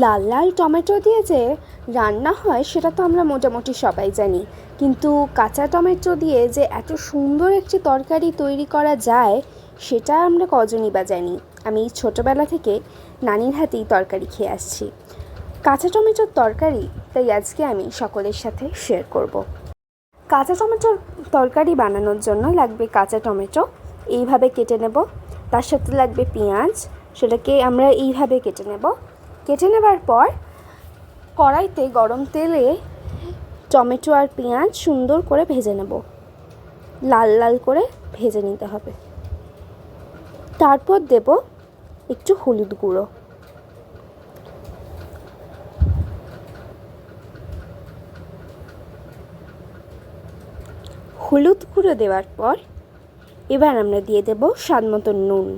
লাল লাল tomato দিয়ে যে রান্না হয়, সেটা তো আমরা মোটামুটি সবাই জানি। কিন্তু কাঁচা টমেটো দিয়ে যে এত সুন্দর একটি তরকারি তৈরি করা যায়, সেটা আমরা কজনই বা জানি। আমি ছোটোবেলা থেকে নানির হাতেই তরকারি খেয়ে আসছি। কাঁচা টমেটোর তরকারি, তাই আজকে আমি সকলের সাথে শেয়ার করব। কাঁচা টমেটোর তরকারি বানানোর জন্য লাগবে কাঁচা টমেটো, এইভাবে কেটে নেব। তার সাথে লাগবে পেঁয়াজ, সেটাকে আমরা এইভাবে কেটে নেব। কেটে নেবার পর কড়াইতে গরম তেলে টমেটো আর পেঁয়াজ সুন্দর করে ভেজে নেব। লাল লাল করে ভেজে নিতে হবে। তারপর দেব একটু হলুদ গুঁড়ো। হলুদ গুঁড়ো দেওয়ার পর এবার আমরা দিয়ে দেব স্বাদ মতো নুন।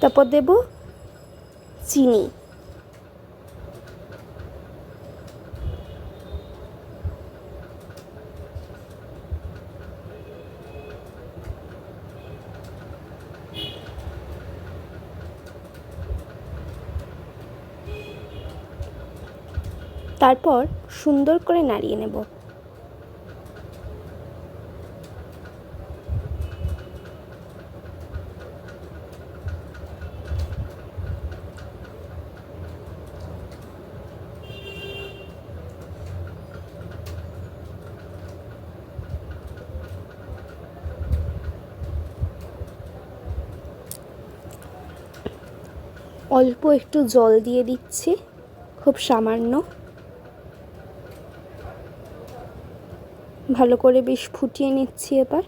তারপর দেব চিনি। তারপর সুন্দর করে নাড়িয়ে নেব। অল্প একটু জল দিয়ে দিচ্ছি, খুব সামান্য। ভালো করে বেশ ফুটিয়ে নিচ্ছি এবার।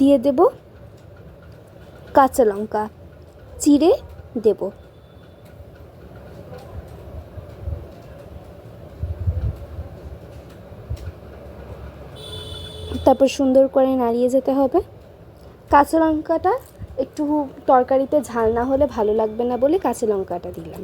দিয়ে দেব। কাঁচা লঙ্কা চিড়ে দেব। তারপর সুন্দর করে নাড়িয়ে যেতে হবে। কাঁচা লঙ্কাটা একটু তরকারিতে ঝাল না হলে ভালো লাগবে না বলে কাঁচা লঙ্কাটা দিলাম।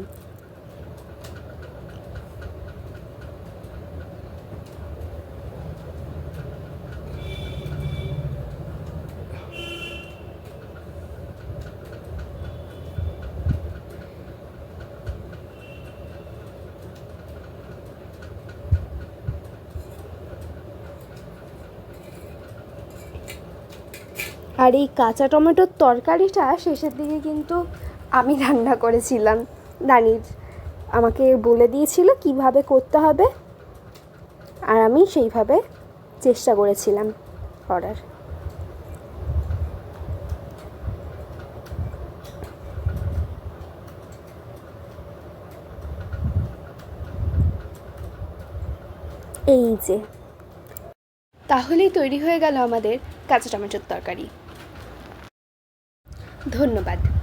আর এই কাঁচা টমেটোর তরকারিটা শেষের দিকে কিন্তু আমি রান্না করেছিলাম। নানির আমাকে বলে দিয়েছিল কীভাবে করতে হবে আর আমি সেইভাবে চেষ্টা করেছিলাম করার। এই যে। তাহলেই তৈরি হয়ে গেল আমাদের কাঁচা টমেটোর তরকারি। ধন্যবাদ।